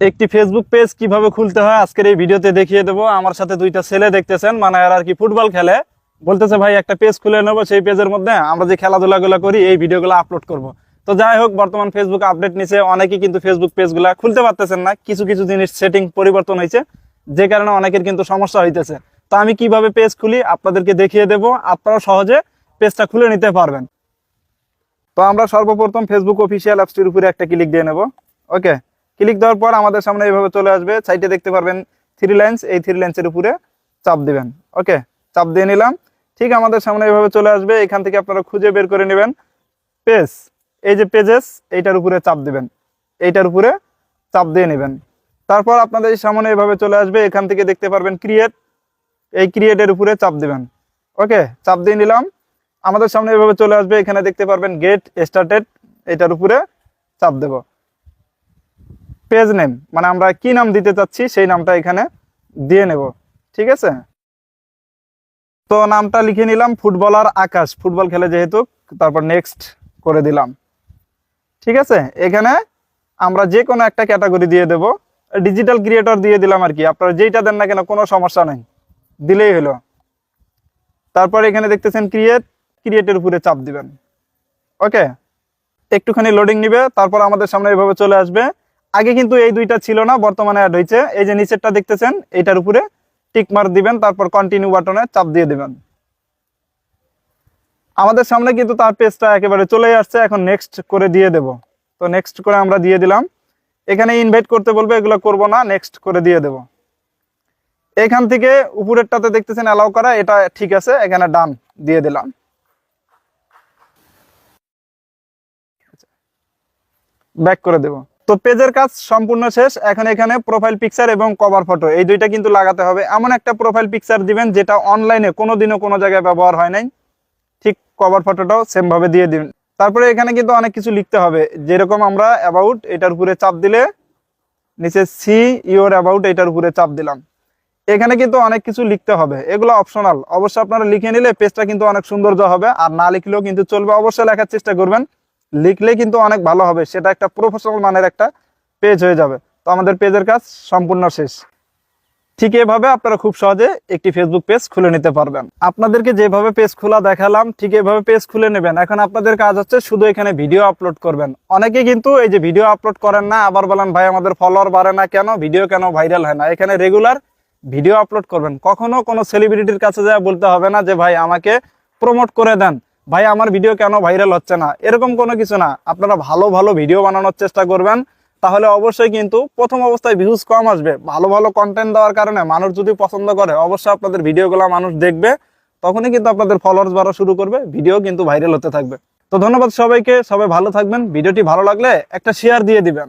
একটি Facebook page কীভাবে খুলতে হয় আজকের এই ভিডিওতে দেখিয়ে দেবো। আমার সাথে দুইটা ছেলে দেখতেছেন মানে এরা আর কি ফুটবল খেলে। বলতেছে, ভাই, একটা পেজ খুলে নেব সেই পেজের মধ্যে। আমরা যে খেলাধুলাগুলো করি, এই ভিডিওগুলো আপলোড করব। তো যাই হোক, বর্তমান ফেসবুক আপডেট নিচে অনেকে কিন্তু ফেসবুক পেজগুলো খুলতে পারতেছেন না। কিছু কিছু জিনিস সেটিং পরিবর্তন হয়েছে, যে কারণে অনেকের কিন্তু সমস্যা হইতেছে। তো আমি কীভাবে পেজ খুলি আপনাদেরকে দেখিয়ে দেব। আপনারা সহজে পেজটা খুলে নিতে পারবেন। তো আমরা সর্বপ্রথম ফেসবুক অফিসিয়াল অ্যাপসটির উপরে একটা ক্লিক দিয়ে নেব। ওকে ক্লিক দেওয়ার পর আমাদের সামনে এইভাবে চলে আসবে। সাইটে দেখতে পারবেন থ্রি লাইন্স এই থ্রি লাইন্সের উপরে চাপ দিবেন। ওকে চাপ দিয়ে নিলাম। ঠিক আমাদের সামনে এইভাবে চলে আসবে। এখান থেকে আপনারা খুঁজে বের করে নেবেন। পেজ এই যে পেজেস এইটার উপরে চাপ দিবেন। এইটার উপরে চাপ দিয়ে নেবেন। তারপর আপনাদের সামনে এইভাবে চলে আসবে। এখান থেকে দেখতে পারবেন ক্রিয়েট এই ক্রিয়েটের উপরে চাপ দিবেন। ওকে চাপ দিয়ে নিলাম। আমাদের সামনে এভাবে চলে আসবে। এখানে দেখতে পারবেন গেট স্টার্টেড এটার উপরে চাপ দেব। পেজ নেম মানে আমরা কি নাম দিতে চাচ্ছি সেই নামটা এখানে দিয়ে নেব, ঠিক আছে? তো নামটা লিখে নিলাম ফুটবলার আকাশ, ফুটবল খেলে যেহেতু, তারপর নেক্সট করে দিলাম, ঠিক আছে? এখানে আমরা যে কোনো একটা ক্যাটাগরি দিয়ে দেব ডিজিটাল ক্রিয়েটর দিয়ে দিলাম আর কি, আপনারা যেইটা দেন না কেন কোনো সমস্যা নেই, দিলেই হলো। তারপর এখানে দেখতেছেন ক্রিয়েট ক্রিয়েটের উপরে চাপ দিবেন ওকে একটুখানি লোডিং নিবে, তারপর আমাদের সামনে এভাবে চলে আসবে আগে কিন্তু এই দুইটা ছিল না, বর্তমানে অ্যাড হয়েছে এই যে নিচেরটা দেখতেছেন, এইটার উপরে টিক মার্ক দিবেন, তারপর কন্টিনিউ বাটনে চাপ দিয়ে দিবেন। আমাদের সামনে কিন্তু তার পেজটা একেবারে চলে আসছে, এখন নেক্সট করে দিয়ে দেব। তো নেক্সট করে আমরা দিয়ে দিলাম। এখানে ইনভাইট করতে বলবে, এগুলো করব না নেক্সট করে দিয়ে দেব। এখান থেকে উপরেরটাতে দেখতেছেন অ্যালাউ করা, এটা ঠিক আছে, এখানে ডান দিয়ে দিলাম। ব্যাক করে দেব। তো পেজের কাজ সম্পূর্ণ শেষ। এখন এখানে প্রোফাইল পিকচার এবং কভার ফটো এই দুইটা কিন্তু লাগাতে হবে। এমন একটা প্রোফাইল পিকচার দিবেন যেটা অনলাইনে কোনোদিনও কোনো জায়গায় ব্যবহার হয় নাই। ঠিক কভার ফটোটাও সেম ভাবে দিয়ে দিবেন। তারপরে এখানে কিন্তু অনেক কিছু লিখতে হবে। যেরকম আমরা অ্যাবাউট এটার উপরে চাপ দিলে, নিচে সি ইওর অ্যাবাউট এটার উপরে চাপ দিলাম। এখানে কিন্তু অনেক কিছু লিখতে হবে। এগুলো অপশনাল অবশ্যই আপনারা লিখে নিলে পেজটা কিন্তু অনেক সৌন্দর্য হবে। আর না লিখলেও কিন্তু চলবে। অবশ্যই লেখার চেষ্টা করবেন। লিখলে কিন্তু অনেক ভালো হবে। সেটা একটা প্রফেশনাল মানের একটা পেজ হয়ে যাবে। তো আমাদের পেজের কাজ সম্পূর্ণ শেষ। ঠিক এভাবে আপনারা খুব সহজে একটি ফেসবুক পেজ খুলে নিতে পারবেন। আপনাদেরকে যেভাবে পেজ খোলা দেখালাম, ঠিক এভাবে পেজ খুলে নেবেন। এখন আপনাদের কাজ হচ্ছে শুধু এখানে ভিডিও আপলোড করবেন। অনেকে কিন্তু এই যে ভিডিও আপলোড করেন না, আবার বলেন, ভাই, আমাদের ফলোয়ার বাড়ে না কেন? ভিডিও কেন ভাইরাল হয় না? এখানে রেগুলার ভিডিও আপলোড করবেন। কখনো কোনো সেলিব্রিটির কাছে যা বলতে হবে না যে, ভাই, আমাকে প্রমোট করে দেন। ভাই, আমার ভিডিও কেন ভাইরাল হচ্ছে না? এরকম কোনো কিছু না। আপনারা ভালো ভালো ভিডিও বানানোর চেষ্টা করবেন। তাহলে অবশ্যই কিন্তু প্রথম অবস্থায় ভিউজ কম আসবে। ভালো ভালো কন্টেন্ট দেওয়ার কারণে মানুষ যদি পছন্দ করে, অবশ্যই আপনাদের ভিডিওগুলো মানুষ দেখবে। তখনই কিন্তু আপনাদের ফলোয়ার্স বাড়া শুরু করবে। ভিডিও কিন্তু ভাইরাল হতে থাকবে। তো ধন্যবাদ সবাইকে। সবাই ভালো থাকবেন। ভিডিওটি ভালো লাগলে একটা শেয়ার দিয়ে দিবেন।